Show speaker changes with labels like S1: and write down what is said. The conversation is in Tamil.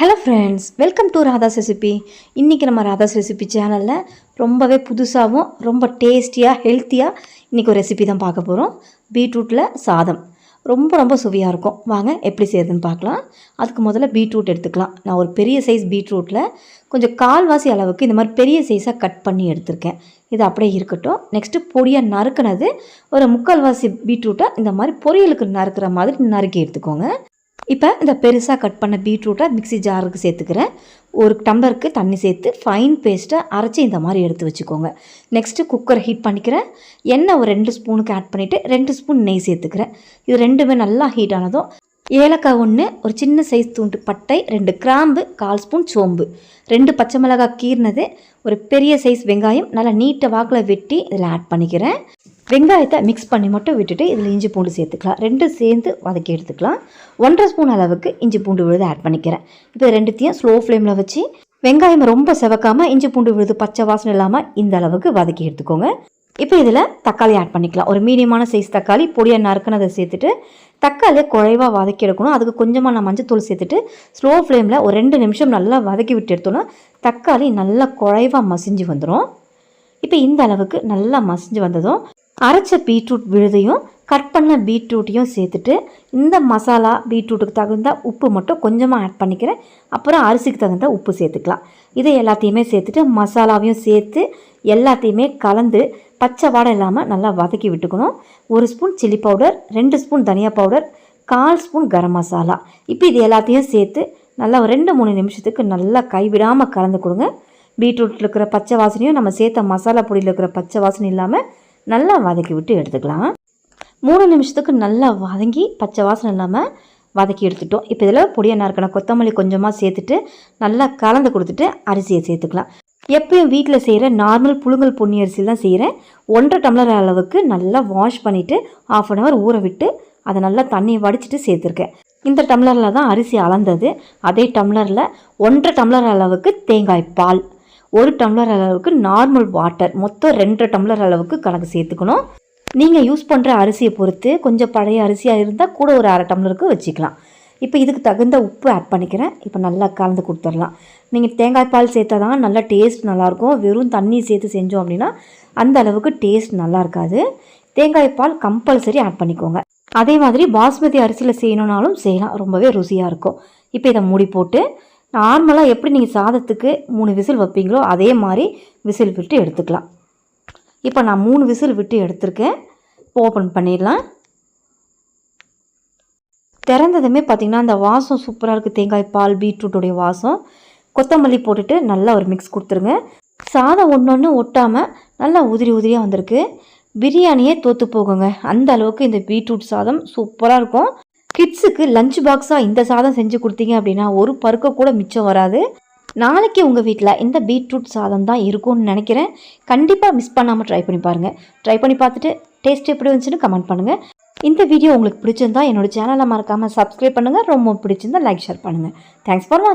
S1: Hello friends welcome to Radha's recipe இன்றைக்கி நம்ம ராதாஸ் ரெசிபி சேனலில் ரொம்பவே புதுசாகவும் ரொம்ப டேஸ்டியாக ஹெல்த்தியாக இன்றைக்கி ஒரு ரெசிபி தான் பார்க்க போகிறோம் பீட்ரூட்டில் சாதம். ரொம்ப ரொம்ப சுவையாக இருக்கும். வாங்க எப்படி செய்யறதுன்னு பார்க்கலாம். அதுக்கு முதல்ல பீட்ரூட் எடுத்துக்கலாம். நான் ஒரு பெரிய சைஸ் பீட்ரூட்டில் கொஞ்சம் கால்வாசி அளவுக்கு இந்த மாதிரி பெரிய சைஸாக கட் பண்ணி எடுத்திருக்கேன். இது அப்படியே இருக்கட்டும். நெக்ஸ்ட்டு பொடியாக நறுக்கினது ஒரு முக்கால்வாசி பீட்ரூட்டை இந்த மாதிரி பொரியலுக்கு நறுக்கிற மாதிரி நறுக்கி எடுத்துக்கோங்க. இப்போ இந்த பெருசாக கட் பண்ண பீட்ரூட்டை மிக்ஸி ஜாருக்கு சேர்த்துக்கிறேன். ஒரு டம்ளருக்கு தண்ணி சேர்த்து ஃபைன் பேஸ்ட்டை அரைச்சி இந்த மாதிரி எடுத்து வச்சுக்கோங்க. நெக்ஸ்ட்டு குக்கரை ஹீட் பண்ணிக்கிறேன். எண்ணெய் ஒரு ரெண்டு ஸ்பூனுக்கு ஆட் பண்ணிவிட்டு ரெண்டு ஸ்பூன் நெய் சேர்த்துக்கிறேன். இது ரெண்டுமே நல்லா ஹீட் ஆனதும் ஏலக்காய் ஒன்று ஒரு சின்ன சைஸ் தூண்டு பட்டை ரெண்டு கிராம்பு கால் ஸ்பூன் சோம்பு. ரெண்டு பச்சை மிளகாய் கீர்னது ஒரு பெரிய சைஸ் வெங்காயம் நல்லா நீட்டை வாக்கில் வெட்டி இதில் ஆட் பண்ணிக்கிறேன். வெங்காயத்தை மிக்ஸ் பண்ணி மட்டும் விட்டுட்டு இதில் இஞ்சி பூண்டு சேர்த்துக்கலாம். ரெண்டும் சேர்ந்து வதக்கி எடுத்துக்கலாம். ஒன்றரை ஸ்பூன் அளவுக்கு இஞ்சி பூண்டு விழுது ஆட் பண்ணிக்கிறேன். இப்போ ரெண்டுத்தையும் ஸ்லோ ஃப்ளேமில் வச்சு வெங்காயம் ரொம்ப செவக்காமல் இஞ்சி பூண்டு விழுது பச்சை வாசனை இல்லாமல் இந்த அளவுக்கு வதக்கி எடுத்துக்கோங்க. இப்போ இதில் தக்காளி ஆட் பண்ணிக்கலாம். ஒரு மீடியமான சைஸ் தக்காளி பொடியாக நறுக்குனதை சேர்த்துட்டு தக்காளியை குறைவாக வதக்கி எடுக்கணும். அதுக்கு கொஞ்சமாக நான் மஞ்சத்தூள் சேர்த்துட்டு ஸ்லோ ஃப்ளேமில் ஒரு ரெண்டு நிமிஷம் நல்லா வதக்கி விட்டு எடுத்தோன்னா தக்காளி நல்லா குறைவாக மசிஞ்சு வந்துடும் இப்போ இந்த அளவுக்கு நல்லா மசிஞ்சு வந்ததும் அரைச்ச பீட்ரூட் விழுதையும் கட் பண்ண பீட்ரூட்டையும் சேர்த்துட்டு இந்த மசாலா பீட்ரூட்டுக்கு தகுந்த உப்பு மட்டும் கொஞ்சமாக ஆட் பண்ணிக்கிறேன். அப்புறம் அரிசிக்கு தகுந்த உப்பு சேர்த்துக்கலாம். இதை எல்லாத்தையுமே சேர்த்துட்டு மசாலாவையும் சேர்த்து எல்லாத்தையுமே கலந்து பச்சை வாடை இல்லாமல் நல்லா வதக்கி விட்டுக்கணும். ஒரு ஸ்பூன் சில்லி பவுடர் ரெண்டு ஸ்பூன் தனியா பவுடர் கால் ஸ்பூன் கரம் மசாலா. இப்போ இது எல்லாத்தையும் சேர்த்து நல்லா ஒரு ரெண்டு மூணு நிமிஷத்துக்கு நல்லா கைவிடாமல் கலந்து கொடுங்க. பீட்ரூட்டில் இருக்கிற பச்சை வாசனையும் நம்ம சேர்த்த மசாலா பொடியில் இருக்கிற பச்சை வாசனை இல்லாமல் நல்லா வதக்கி விட்டு எடுத்துக்கலாம். மூணு நிமிஷத்துக்கு நல்லா வதங்கி பச்சை வாசனை இல்லாமல் வதக்கி எடுத்துட்டோம். இப்போ இதில் பொடியாக நறுக்கணும் கொத்தமல்லி கொஞ்சமாக சேர்த்துட்டு நல்லா கலந்து கொடுத்துட்டு அரிசியை சேர்த்துக்கலாம். எப்பயும் வீட்டில் செய்கிற நார்மல் புழுங்கல் பொன்னி அரிசி தான் செய்கிறேன் ஒன்றரை டம்ளர் அளவுக்கு நல்லா வாஷ் பண்ணிவிட்டு ஆஃப் அன் ஹவர் ஊற விட்டு அதை நல்லா தண்ணியை வடிச்சிட்டு சேர்த்துருக்கேன். இந்த டம்ளரில் தான் அரிசி அளந்தது. அதே டம்ளரில் ஒன்றரை டம்ளர் அளவுக்கு தேங்காய் பால். ஒரு டம்ளர் அளவுக்கு நார்மல் வாட்டர் மொத்தம் ரெண்டரை டம்ளர் அளவுக்கு கணக்கு சேர்த்துக்கணும். நீங்கள் யூஸ் பண்ணுற அரிசியை பொறுத்து கொஞ்சம் பழைய அரிசியாக இருந்தால் கூட ஒரு அரை டம்ளருக்கு வச்சுக்கலாம். இப்போ இதுக்கு தகுந்த உப்பு ஆட் பண்ணிக்கிறேன். இப்போ நல்லா கலந்து கொடுத்துடலாம். நீங்கள் தேங்காய் பால் சேர்த்தா தான் நல்லா டேஸ்ட் நல்லாயிருக்கும். வெறும் தண்ணி சேர்த்து செஞ்சோம் அப்படின்னா அந்த அளவுக்கு டேஸ்ட் நல்லா இருக்காது தேங்காய் பால் கம்பல்சரி ஆட் பண்ணிக்கோங்க. அதே மாதிரி பாஸ்மதி அரிசியில் செய்யணுன்னாலும் செய்யலாம். ரொம்பவே ருசியாக இருக்கும். இப்போ இதை மூடி போட்டு நார்மலாக எப்படி நீங்கள் சாதத்துக்கு மூணு விசில் வைப்பீங்களோ அதே மாதிரி விசில் விட்டு எடுத்துக்கலாம். இப்போ நான் மூணு விசில் விட்டு எடுத்திருக்கேன். ஓப்பன் பண்ணிடலாம். திறந்ததுமே பார்த்திங்கன்னா அந்த வாசம் சூப்பராக இருக்குது தேங்காய் பால் பீட்ரூட்டுடைய வாசம். கொத்தமல்லி போட்டுட்டு நல்லா ஒரு மிக்ஸ் கொடுத்துருங்க. சாதம் ஒன்று ஒன்று ஒட்டாமல் நல்லா உதிரி உதிரியாக வந்திருக்கு. பிரியாணியே தோற்று போகுங்க. அந்த அளவுக்கு இந்த பீட்ரூட் சாதம் சூப்பராக இருக்கும். கிட்ஸுக்கு லஞ்ச் பாக்ஸாக இந்த சாதம் செஞ்சு கொடுத்தீங்க அப்படின்னா ஒரு பருக்க கூட மிச்சம் வராது. நாளைக்கு உங்கள் வீட்டில் இந்த பீட்ரூட் சாதம் தான் இருக்கும்னு நினைக்கிறேன். கண்டிப்பாக மிஸ் பண்ணாமல் ட்ரை பண்ணி பாருங்கள் ட்ரை பண்ணி பார்த்துட்டு டேஸ்ட் எப்படி வந்துச்சுன்னு கமெண்ட் பண்ணுங்கள் இந்த வீடியோ உங்களுக்கு பிடிச்சிருந்தா என்னோட சேனலை மறக்காமல் சப்ஸ்கிரைப் பண்ணுங்கள் ரொம்ப பிடிச்சிருந்தா லைக் ஷேர் பண்ணுங்கள் தேங்க்ஸ் ஃபார் வாட்சிங்